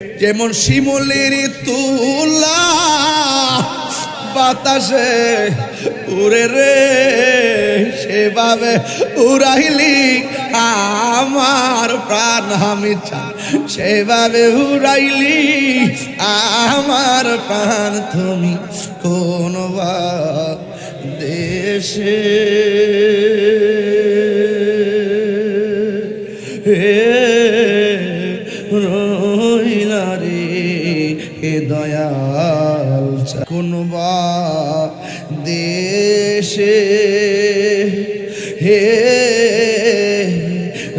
যেমন শিমুলের তুলা, বাতাসে উড়ে রে, সেভাবে উড়াইলি আমার প্রাণ আমি সেভাবে উড়াইলি আমার প্রাণ তুমি কোন দেশে। হে হে দয়াল, কোন বা দেশে হে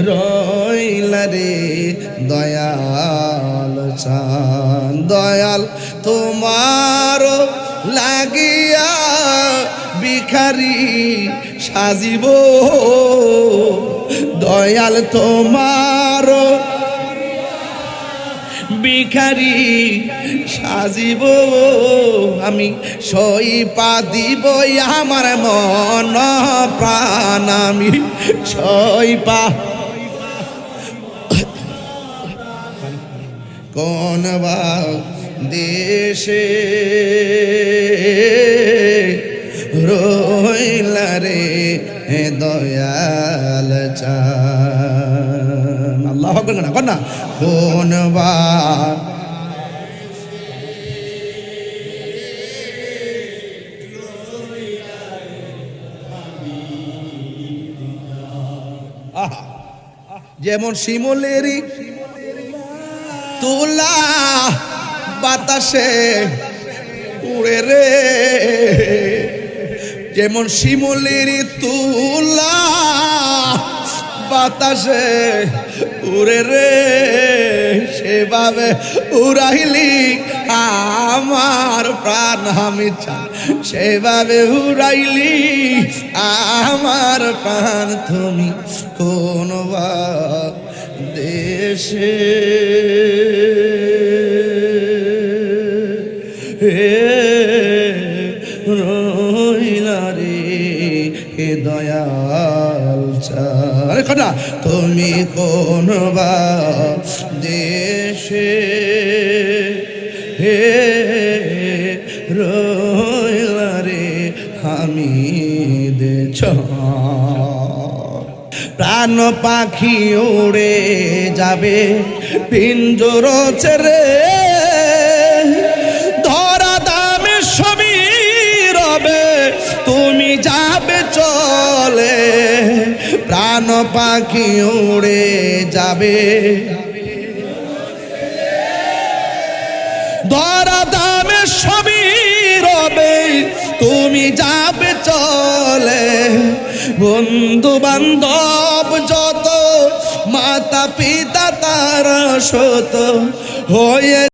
রে দয়াল, চান দয়াল, তোমার লাগিয়া ভিখারি সাজিব। দয়াল, তোমার ভিখারি সাজিব, আমি সই পা দিব আমার মন প্রাণ, আমি সই পা। কোন দেশে রইলা রে দয়াল চান আল্লাহ না কর না কোন যেমন শিমলেরই তুলা বাতাসে উড়ে রে। যেমন শিমুলির তুলা বাতাসে উড়ে রে, সেভাবে উড়াইলি আমার প্রাণ আমি চাই। সেভাবে উড়াইলি আমার প্রাণ তুমি কোন দেশে। রে, হে দয়াল। আরে কটা তুমি কোন বা দেশে হে রে, আমি দেছ প্রাণ পাখি উড়ে যাবে, পিঞ্জর ছেড়ে প্রাণ পাখি উড়ে যাবে। ধরা দামে সবই রবে, তুমি যাবে চলে। বন্ধু বান্ধব যত মাতা পিতা তার শত হয়ে